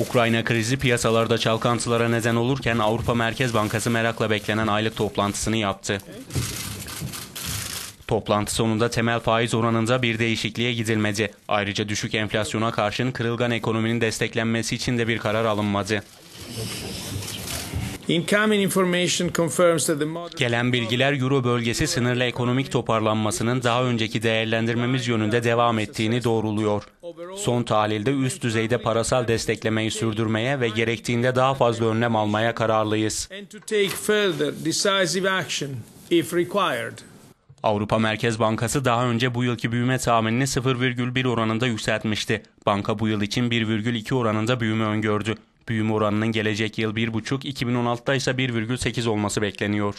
Ukrayna krizi piyasalarda çalkantılara neden olurken Avrupa Merkez Bankası merakla beklenen aylık toplantısını yaptı. Toplantı sonunda temel faiz oranında bir değişikliğe gidilmedi. Ayrıca düşük enflasyona karşın kırılgan ekonominin desteklenmesi için de bir karar alınmadı. Gelen bilgiler Euro bölgesi sınırlı ekonomik toparlanmasının daha önceki değerlendirmemiz yönünde devam ettiğini doğruluyor. Son tahlilde üst düzeyde parasal desteklemeyi sürdürmeye ve gerektiğinde daha fazla önlem almaya kararlıyız. Avrupa Merkez Bankası daha önce bu yılki büyüme tahminini 0,1 oranında yükseltmişti. Banka bu yıl için 1,2 oranında büyüme öngördü. Büyüme oranının gelecek yıl 1,5, 2016'da ise 1,8 olması bekleniyor.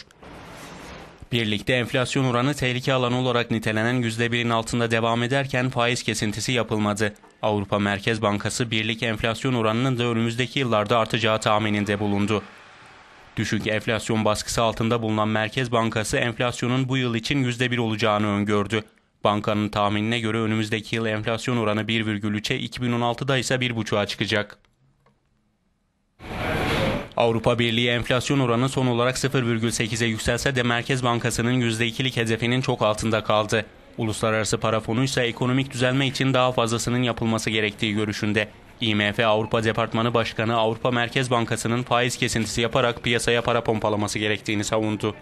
Birlikte enflasyon oranı tehlike alanı olarak nitelenen %1'in altında devam ederken faiz kesintisi yapılmadı. Avrupa Merkez Bankası birlik enflasyon oranının da önümüzdeki yıllarda artacağı tahmininde bulundu. Düşük enflasyon baskısı altında bulunan Merkez Bankası enflasyonun bu yıl için %1 olacağını öngördü. Bankanın tahminine göre önümüzdeki yıl enflasyon oranı 1,3'e, 2016'da ise 1,5'a çıkacak. Avrupa Birliği enflasyon oranı son olarak 0,8'e yükselse de Merkez Bankası'nın %2'lik hedefinin çok altında kaldı. Uluslararası Para Fonu ise ekonomik düzelme için daha fazlasının yapılması gerektiği görüşünde. IMF Avrupa Departmanı Başkanı Avrupa Merkez Bankası'nın faiz kesintisi yaparak piyasaya para pompalaması gerektiğini savundu.